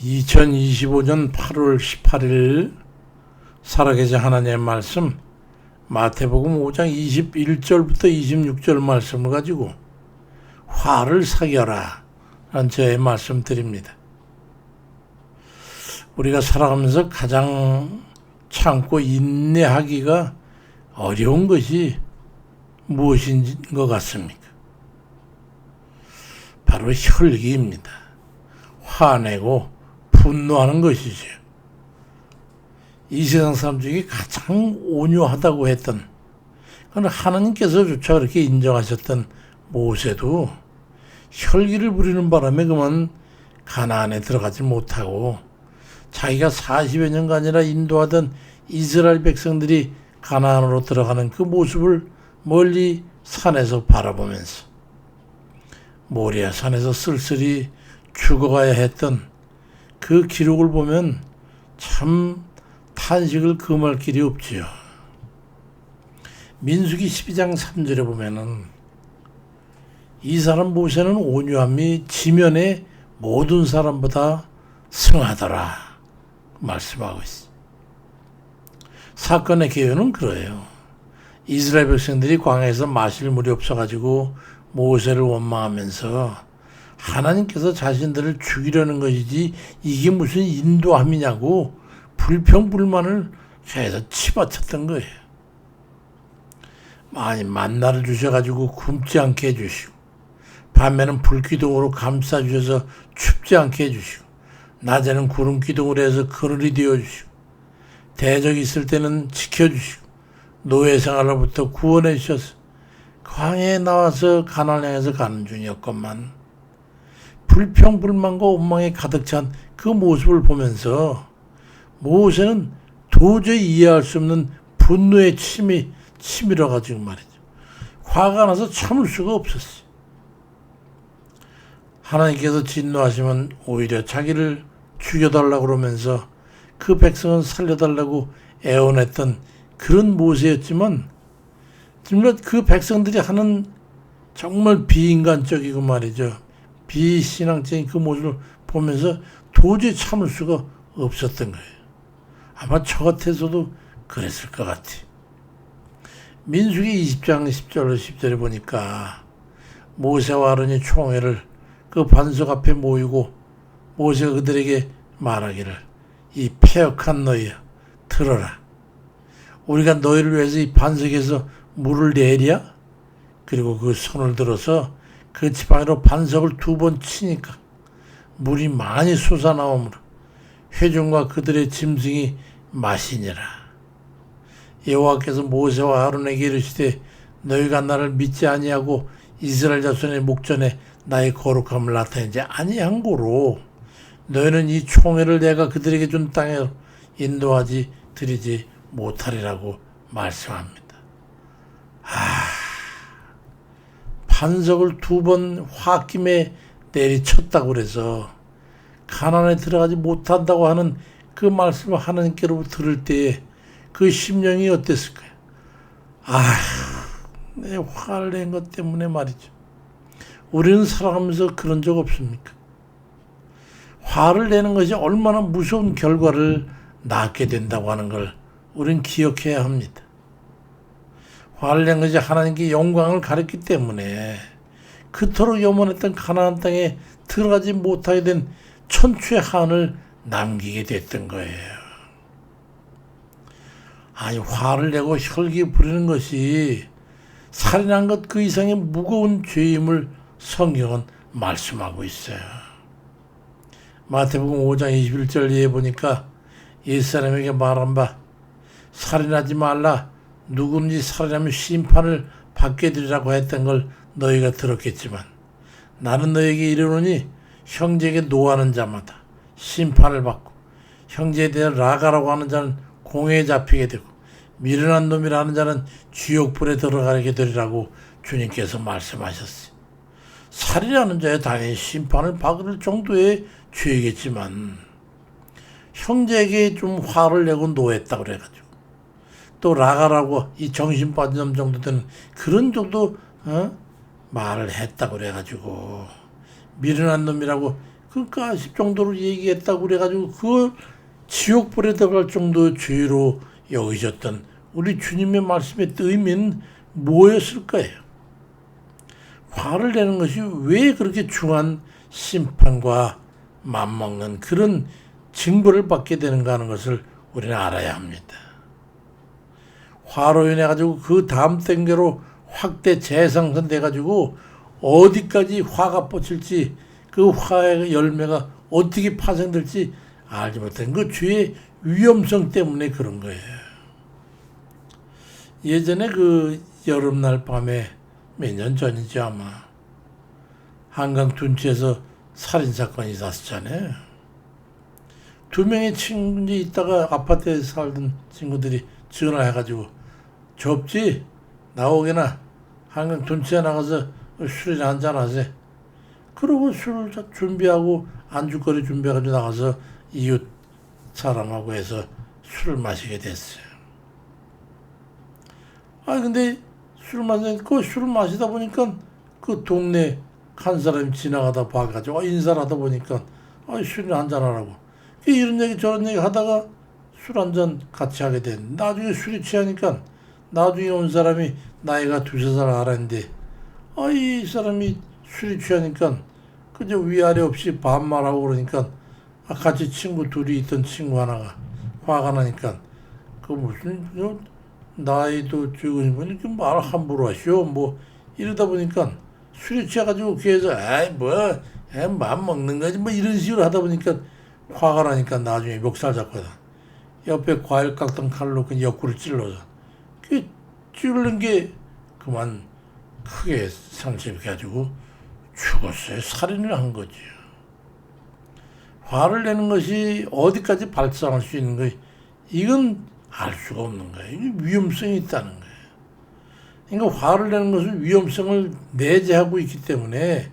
2025년 8월 18일 살아계신 하나님의 말씀 마태복음 5장 21절부터 26절 말씀을 가지고 화를 사겨라 라는 저의 말씀 드립니다. 우리가 살아가면서 가장 참고 인내하기가 어려운 것이 무엇인 것 같습니까? 바로 혈기입니다. 화내고 분노하는 것이죠. 이 세상 사람 중에 가장 온유하다고 했던, 그건 하나님께서조차 그렇게 인정하셨던 모세도 혈기를 부리는 바람에 그만 가나안에 들어가지 못하고 자기가 40여 년간이나 인도하던 이스라엘 백성들이 가나안으로 들어가는 그 모습을 멀리 산에서 바라보면서 모리아 산에서 쓸쓸히 죽어가야 했던 그 기록을 보면 참 탄식을 금할 길이 없지요. 민수기 12장 3절에 보면은 이 사람 모세는 온유함이 지면의 모든 사람보다 승하더라 말씀하고 있어. 사건의 개요는 그래요. 이스라엘 백성들이 광야에서 마실 물이 없어가지고 모세를 원망하면서 하나님께서 자신들을 죽이려는 것이지 이게 무슨 인도함이냐고 불평불만을 해서 치받쳤던 거예요. 많이 만나를 주셔가지고 굶지 않게 해주시고 밤에는 불기둥으로 감싸주셔서 춥지 않게 해주시고 낮에는 구름 기둥으로 해서 그늘이 되어주시고 대적이 있을 때는 지켜주시고 노예 생활로부터 구원해 주셔서 광야에 나와서 가난을 서 가는 중이었건만 불평불만과 원망에 가득 찬 그 모습을 보면서 모세는 도저히 이해할 수 없는 분노의 침이 치밀어 가지고 말이죠. 화가 나서 참을 수가 없었어요. 하나님께서 진노하시면 오히려 자기를 죽여달라고 그러면서 그 백성은 살려달라고 애원했던 그런 모세였지만 정말 그 백성들이 하는 정말 비인간적이고 말이죠. 비신앙적인 그 모습을 보면서 도저히 참을 수가 없었던 거예요. 아마 저 같아서도 그랬을 것 같아. 민수기 20장 10절로 10절에 보니까 모세와 아론이 총회를 그 반석 앞에 모이고 모세가 그들에게 말하기를 이 폐역한 너희야 들어라. 우리가 너희를 위해서 이 반석에서 물을 내랴? 그리고 그 손을 들어서 그 지팡이로 반석을 두 번 치니까 물이 많이 솟아나오므로 회중과 그들의 짐승이 마시니라. 여호와께서 모세와 아론에게 이르시되 너희가 나를 믿지 아니하고 이스라엘 자손의 목전에 나의 거룩함을 나타내지 아니한 고로 너희는 이 총회를 내가 그들에게 준 땅에 인도하지 드리지 못하리라고 말씀합니다. 반석을 두번 홧김에 내리쳤다고 그래서 가난에 들어가지 못한다고 하는 그 말씀을 하나님께로부터 들을 때에 그 심령이 어땠을까요? 아, 내 화를 낸 것 때문에 말이죠. 우리는 살아가면서 그런 적 없습니까? 화를 내는 것이 얼마나 무서운 결과를 낳게 된다고 하는 걸 우리는 기억해야 합니다. 화를 낸 것이 하나님께 영광을 가렸기 때문에 그토록 염원했던 가나안 땅에 들어가지 못하게 된 천추의 한을 남기게 됐던 거예요. 아니 화를 내고 혈기 부리는 것이 살인한 것 그 이상의 무거운 죄임을 성경은 말씀하고 있어요. 마태복음 5장 21절에 보니까 옛사람에게 말한 바 살인하지 말라 누구든지 살인하면 심판을 받게 되리라고 했던 걸 너희가 들었겠지만 나는 너에게 이르노니 형제에게 노하는 자마다 심판을 받고 형제에 대해 라가라고 하는 자는 공회에 잡히게 되고 미련한 놈이라는 자는 지옥불에 들어가게 되리라고 주님께서 말씀하셨어요. 살인하는 자에 당연히 심판을 받을 정도의 죄겠지만 형제에게 좀 화를 내고 노했다 그래가지고 또 라가라고 이 정신 빠진 놈 정도 되는 그런 정도 어? 말을 했다 그래가지고 미련한 놈이라고 그 그러니까 10 정도로 얘기했다고 그래가지고 그걸 지옥불에 들어갈 정도의 죄로 여기셨던 우리 주님의 말씀의 의미는 뭐였을 거예요? 화를 내는 것이 왜 그렇게 중한 심판과 맞먹는 그런 징벌을 받게 되는가 하는 것을 우리는 알아야 합니다. 화로 인해 가지고 그 다음 땡겨로 확대 재상선돼 가지고 어디까지 화가 뻗칠지 그 화의 열매가 어떻게 파생될지 알지 못한 그 죄의 위험성 때문에 그런 거예요. 예전에 그 여름날 밤에 몇 년 전이죠 아마 한강 둔치에서 살인 사건이 났었잖아요. 두 명의 친구 있다가 아파트에 살던 친구들이 전화해가지고 접지 나오게나 한강 둔치에 나가서 술이나 한잔 하세. 그러고 술 준비하고 안주거리 준비해가지고 나가서 이웃 사람하고 해서 술을 마시게 됐어요. 아 근데 술 마시니까 그 술을 마시다 보니까 그 동네 한 사람이 지나가다 봐가지고 아, 인사를 하다 보니까 아 술이나 한잔 하라고 이런 얘기 저런 얘기 하다가 술 한 잔 같이 하게 된 나중에 술이 취하니까 나중에 온 사람이 나이가 두세 살 알았는데 아 이 사람이 술이 취하니까 그저 위아래 없이 반말하고 그러니까 아, 같이 친구 둘이 있던 친구 하나가 화가 나니까 그 무슨 저 나이도 적은 분이 이렇게 말 함부로 하시오? 뭐 이러다 보니까 술이 취해가지고 귀에서 아이 뭐맘 먹는 거지? 뭐 이런 식으로 하다 보니까 화가 나니까 나중에 멱살 잡거든 옆에 과일 깎던 칼로 그 옆구를 찔러서 그 찌르는 게 그만 크게 상처입게 가지고 죽었어요 살인을 한 거죠 화를 내는 것이 어디까지 발생할 수 있는 거 이건 알 수가 없는 거예요. 이게 위험성이 있다는 거예요. 그러니까 화를 내는 것은 위험성을 내재하고 있기 때문에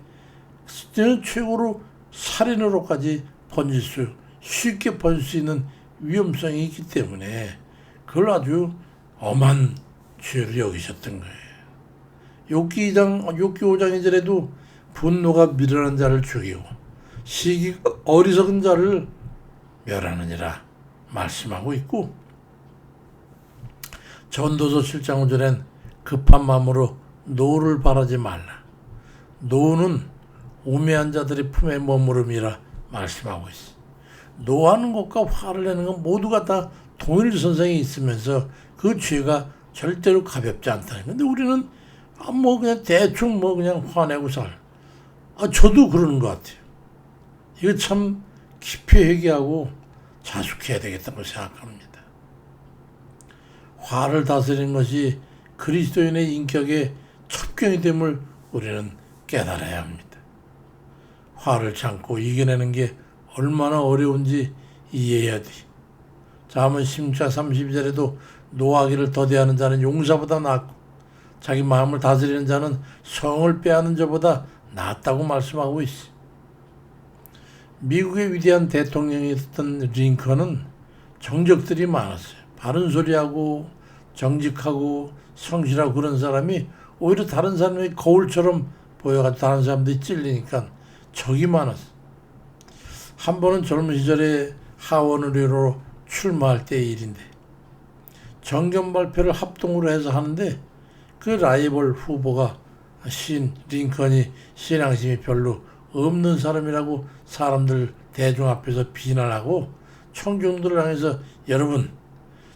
최고로 살인으로까지 번질 수 쉽게 번질 수 있는 위험성이 있기 때문에 그걸 아주 엄한 죄를 여기셨던 거예요. 욕기 2장, 욕기 5장 이전에도 분노가 미련한 자를 죽이고 시기 어리석은 자를 멸하느니라 말씀하고 있고 전도서 7장 5절엔 급한 마음으로 노를 바라지 말라. 노는 우매한 자들의 품에 머무름이라 말씀하고 있어. 노하는 것과 화를 내는 건 모두가 다 동일선상에 있으면서 그 죄가 절대로 가볍지 않다. 근데 우리는 아, 뭐 그냥 대충 뭐 그냥 화내고 살. 아, 저도 그러는 것 같아요. 이거 참 깊이 회개하고 자숙해야 되겠다고 생각합니다. 화를 다스리는 것이 그리스도인의 인격의 첩경이 됨을 우리는 깨달아야 합니다. 화를 참고 이겨내는 게 얼마나 어려운지 이해해야 돼. 자문 10자 32절에도 노하기를 더디하는 자는 용사보다 낫고 자기 마음을 다스리는 자는 성을 빼앗는 자보다 낫다고 말씀하고 있어. 미국의 위대한 대통령이었던 링컨은 정적들이 많았어요. 바른 소리하고 정직하고 성실하고 그런 사람이 오히려 다른 사람이 거울처럼 보여가지고 다른 사람들이 찔리니까 적이 많았어. 한 번은 젊은 시절에 하원 의료로 출마할 때의 일인데 정견 발표를 합동으로 해서 하는데 그 라이벌 후보가 신 링컨이 신앙심이 별로 없는 사람이라고 사람들 대중 앞에서 비난하고 청중들을 향해서 여러분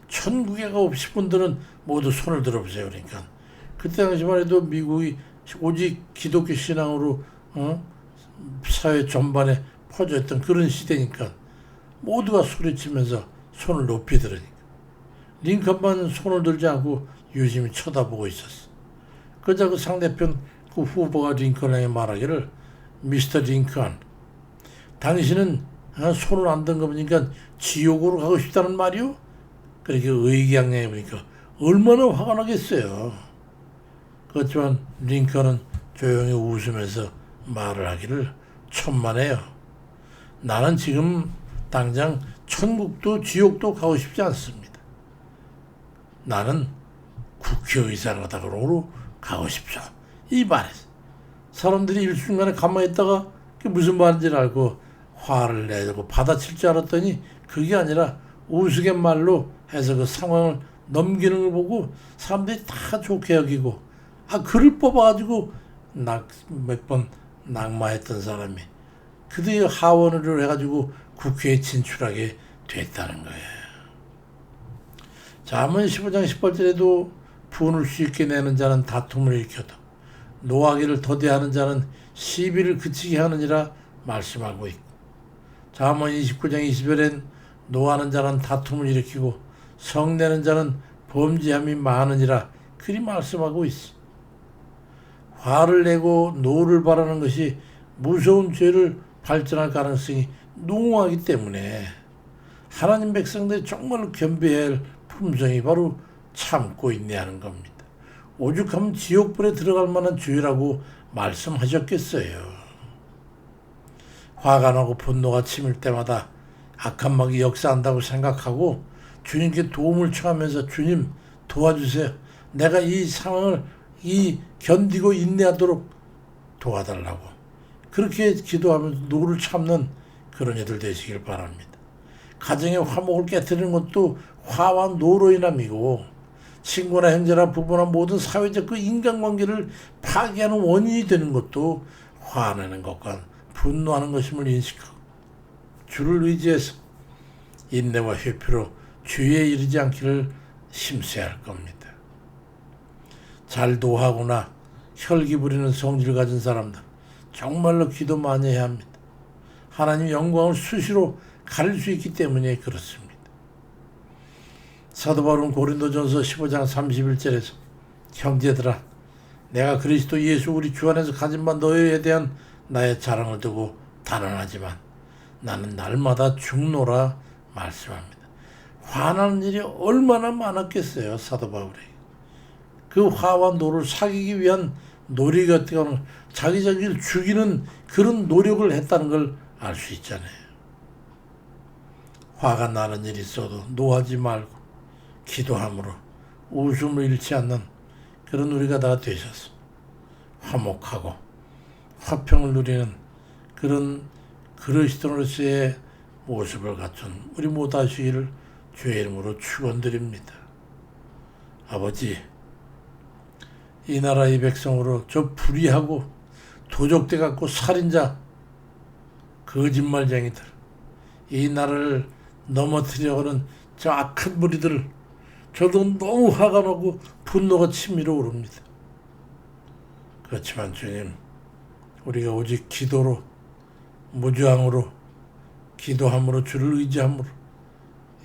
천국에 가고 싶은 분들은 모두 손을 들어보세요. 그러니까 그때 당시만 해도 미국이 오직 기독교 신앙으로 어? 사회 전반에 퍼져 있던 그런 시대니까 모두가 소리치면서 손을 높이 들으니까 링컨만 손을 들지 않고 유심히 쳐다보고 있었어. 그러자 그 상대편 그 후보가 링컨에게 말하기를 미스터 링컨 당신은 어, 손을 안 든 거 보니까 지옥으로 가고 싶다는 말이오? 그렇게 의기양양해 보니까 얼마나 화가 나겠어요. 그렇지만 링컨은 조용히 웃으면서 말을 하기를 천만에요. 나는 지금 당장 천국도 지옥도 가고 싶지 않습니다. 나는 국회의사로다으로 가고 싶죠. 이 말에서 사람들이 일순간에 가만히 있다가 그게 무슨 말인지 알고 화를 내고 받아칠 줄 알았더니 그게 아니라 우스갯말로 해서 그 상황을 넘기는 걸 보고 사람들이 다 좋게 여기고 아 글을 뽑아가지고 몇 번 낙마했던 사람이 그들이 하원을 해가지고 국회에 진출하게 됐다는 거예요. 잠언 15장 10절에도 분을 쉽게 내는 자는 다툼을 일으켜도 노하기를 더디하는 자는 시비를 그치게 하느니라 말씀하고 있고 잠언 29장 20절엔 노하는 자는 다툼을 일으키고 성내는 자는 범죄함이 많으니라 그리 말씀하고 있어. 화를 내고 노를 바라는 것이 무서운 죄를 발전할 가능성이 농후하기 때문에 하나님 백성들이 정말 겸비해야 할 품성이 바로 참고 인내하는 겁니다. 오죽하면 지옥불에 들어갈 만한 죄라고 말씀하셨겠어요. 화가 나고 분노가 치밀 때마다 악한 막이 역사한다고 생각하고 주님께 도움을 청하면서 주님 도와주세요. 내가 이 상황을 이 견디고 인내하도록 도와달라고 그렇게 기도하면서 노를 참는 그런 이들 되시길 바랍니다. 가정의 화목을 깨뜨리는 것도 화와 노로 인함이고 친구나 형제나 부부나 모든 사회적 그 인간관계를 파괴하는 원인이 되는 것도 화내는 것과 분노하는 것임을 인식하고 주를 의지해서 인내와 회피로 주의에 이르지 않기를 심세야 할 겁니다. 잘 노하거나 혈기 부리는 성질을 가진 사람들 정말로 기도 많이 해야 합니다. 하나님 영광을 수시로 가릴 수 있기 때문에 그렇습니다. 사도 바울은 고린도전서 15장 31절에서 형제들아 내가 그리스도 예수 우리 주 안에서 가진 바 너희에 대한 나의 자랑을 두고 단언하지만 나는 날마다 죽노라 말씀합니다. 화나는 일이 얼마나 많았겠어요 사도 바울이. 그 화와 노를 사귀기 위한 노력이 어떻게 하는 자기 자기를 죽이는 그런 노력을 했다는 걸 알 수 있잖아요. 화가 나는 일이 있어도 노하지 말고 기도함으로 웃음을 잃지 않는 그런 우리가 다 되셔서 화목하고 화평을 누리는 그런 그리스도로서의 모습을 갖춘 우리 모두 하시기를 주의 이름으로 축원드립니다. 아버지 이 나라 의 백성으로 저 불의하고 도적대 갖고 살인자 거짓말쟁이들 이 나라를 넘어뜨려가는 저 악한 무리들 저도 너무 화가 나고 분노가 치밀어 오릅니다. 그렇지만 주님 우리가 오직 기도로 무주함으로 기도함으로 주를 의지함으로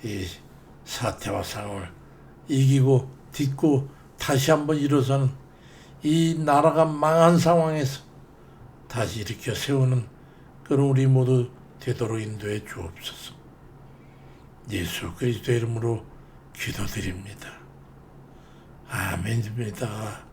이 사태와 상황을 이기고 딛고 다시 한번 일어서는 이 나라가 망한 상황에서 다시 일으켜 세우는 그런 우리 모두 되도록 인도해 주옵소서. 예수 그리스도 이름으로 기도드립니다. 아멘입니다.